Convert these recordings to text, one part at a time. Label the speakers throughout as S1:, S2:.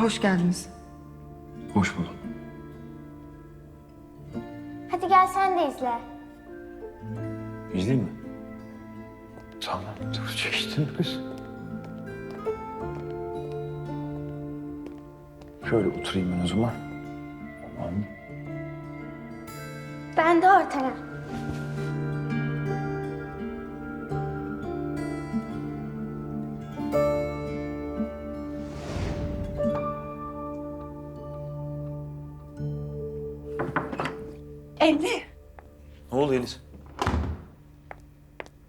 S1: Hoş geldiniz.
S2: Hoş buldum.
S3: Hadi gel sen de izle.
S2: İzleyeyim mi? Tamam. Dur çekiştin kız? Şöyle oturayım ben o zaman. Tamam.
S3: Ben de ortaya.
S1: Emre.
S2: Ne oldu Yeliz?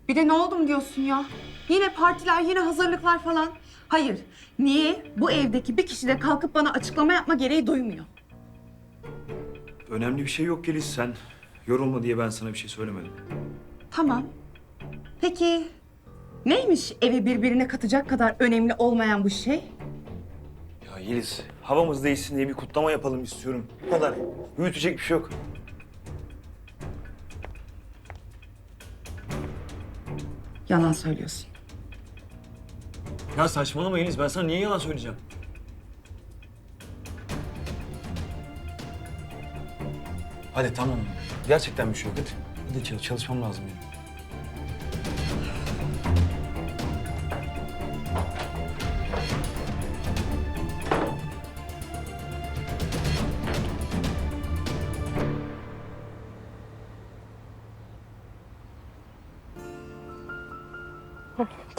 S1: Bir de ne oldum diyorsun ya? Yine partiler, yine hazırlıklar falan. Hayır. Niye? Bu evdeki bir kişi de kalkıp bana açıklama yapma gereği duymuyor.
S2: Önemli bir şey yok Yeliz. Sen yorulma diye ben sana bir şey söylemedim.
S1: Tamam. Peki neymiş evi birbirine katacak kadar önemli olmayan bu şey?
S2: Ya Yeliz, havamız değişsin diye bir kutlama yapalım istiyorum. Bu kadar. Büyütecek bir şey yok.
S1: Yalan söylüyorsun.
S2: Ya saçmalama Yeliz. Ben sana niye yalan söyleyeceğim? Hadi tamam. Gerçekten bir şey yok. Hadi. Hadi çalış- çalışmam lazım benim.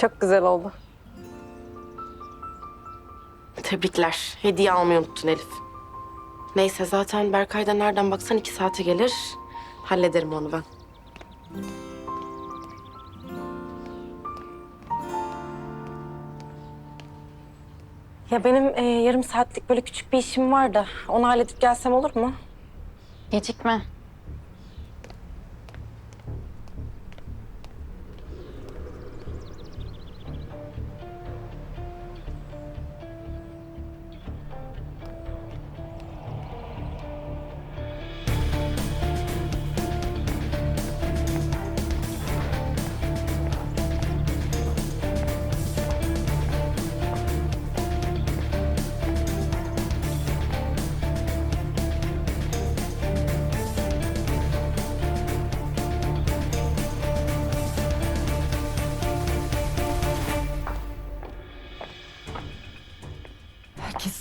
S4: Çok güzel oldu. Tebrikler. Hediye almayı unuttun Elif. Neyse zaten Berkay'da nereden baksan iki saate gelir. Hallederim onu ben. Ya benim e, yarım saatlik böyle küçük bir işim var da onu halledip gelsem olur mu?
S5: Gecikme.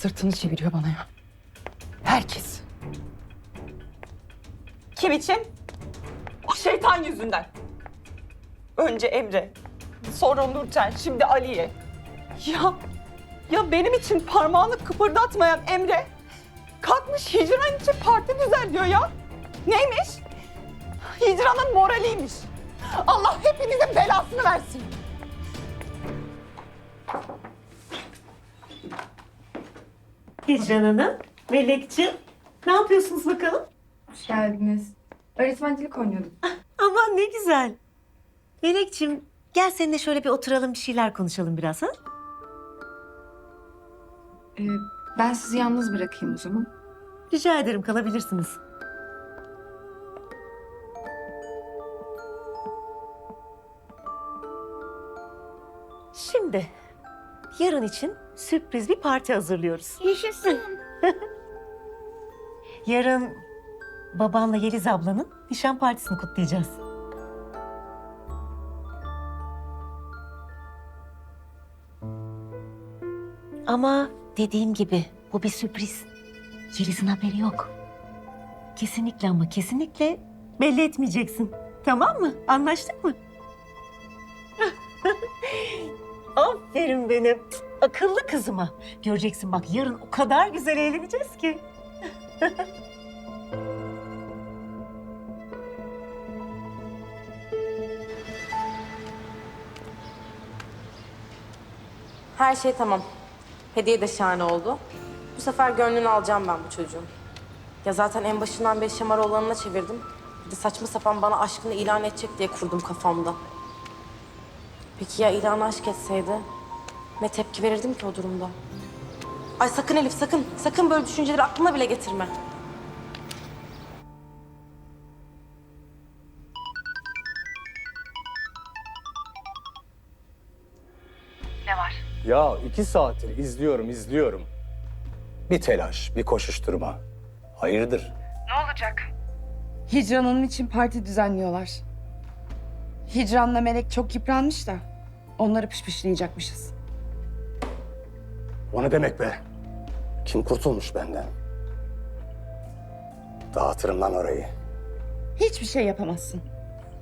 S1: Sırtını çeviriyor bana ya. Herkes.
S6: Kim için? O şeytan yüzünden. Önce Emre, sonra Nurten, şimdi Ali'ye. Ya, ya benim için parmağını kıpırdatmayan Emre kalkmış Hicran için parti düzenliyor ya. Neymiş? Hicran'ın moraliymiş. Allah hepinizin belasını versin.
S7: Hicran Hanım, Melekciğim. Ne yapıyorsunuz bakalım?
S8: Hoş geldiniz. Öğretmencilik oynuyordum.
S7: Aman ne güzel. Melekciğim, gel seninle şöyle bir oturalım bir şeyler konuşalım biraz ha?
S8: Ee, ben sizi yalnız bırakayım o zaman.
S7: Rica ederim kalabilirsiniz. Şimdi yarın için sürpriz bir parti hazırlıyoruz.
S3: Yaşasın.
S7: Yarın babanla Yeliz ablanın nişan partisini kutlayacağız. Ama dediğim gibi bu bir sürpriz. Yeliz'in haberi yok. Kesinlikle ama kesinlikle belli etmeyeceksin. Tamam mı? Anlaştık mı? Aferin benim akıllı kızıma. Göreceksin bak yarın o kadar güzel eğleneceğiz ki.
S4: Her şey tamam. Hediye de şahane oldu. Bu sefer gönlünü alacağım ben bu çocuğun. Ya zaten en başından beri şamar olanına çevirdim. Bir de saçma sapan bana aşkını ilan edecek diye kurdum kafamda. Peki ya ilanı aşk etseydi? Ne tepki verirdim ki o durumda? Ay sakın Elif sakın. Sakın böyle düşünceleri aklına bile getirme.
S9: Ya iki saattir izliyorum, izliyorum. Bir telaş, bir koşuşturma. Hayırdır?
S1: Hicran Hanım için parti düzenliyorlar. Hicran'la Melek çok yıpranmış da onları pişpişleyecekmişiz.
S9: O ne demek be? Kim kurtulmuş benden? Dağıtırım lan orayı.
S1: Hiçbir şey yapamazsın.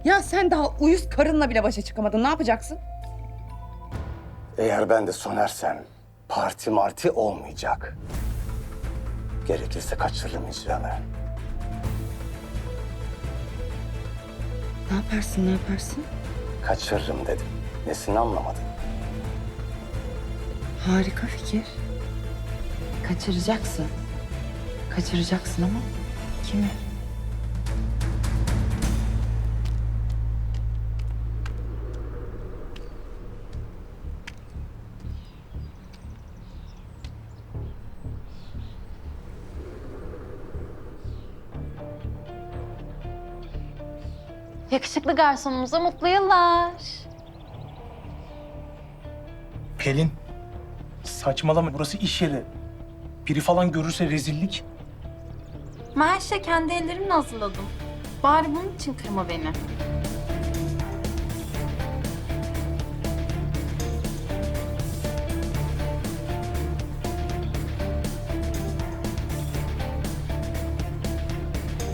S1: Ya sen daha uyuz karınla bile başa çıkamadın. Ne yapacaksın?
S9: Eğer ben de sonersem parti marti olmayacak. Gerekirse kaçırırım icranı.
S1: Ne yaparsın, ne yaparsın?
S9: Kaçırırım dedim. Nesini anlamadın?
S1: Harika fikir. Kaçıracaksın. Kaçıracaksın ama kimi?
S5: Yakışıklı garsonumuza mutlu yıllar.
S10: Pelin, saçmalama burası iş yeri. Biri falan görürse rezillik.
S5: Her şey kendi ellerimle hazırladım. Bari bunun için kırma beni.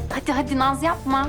S5: Hadi hadi naz yapma.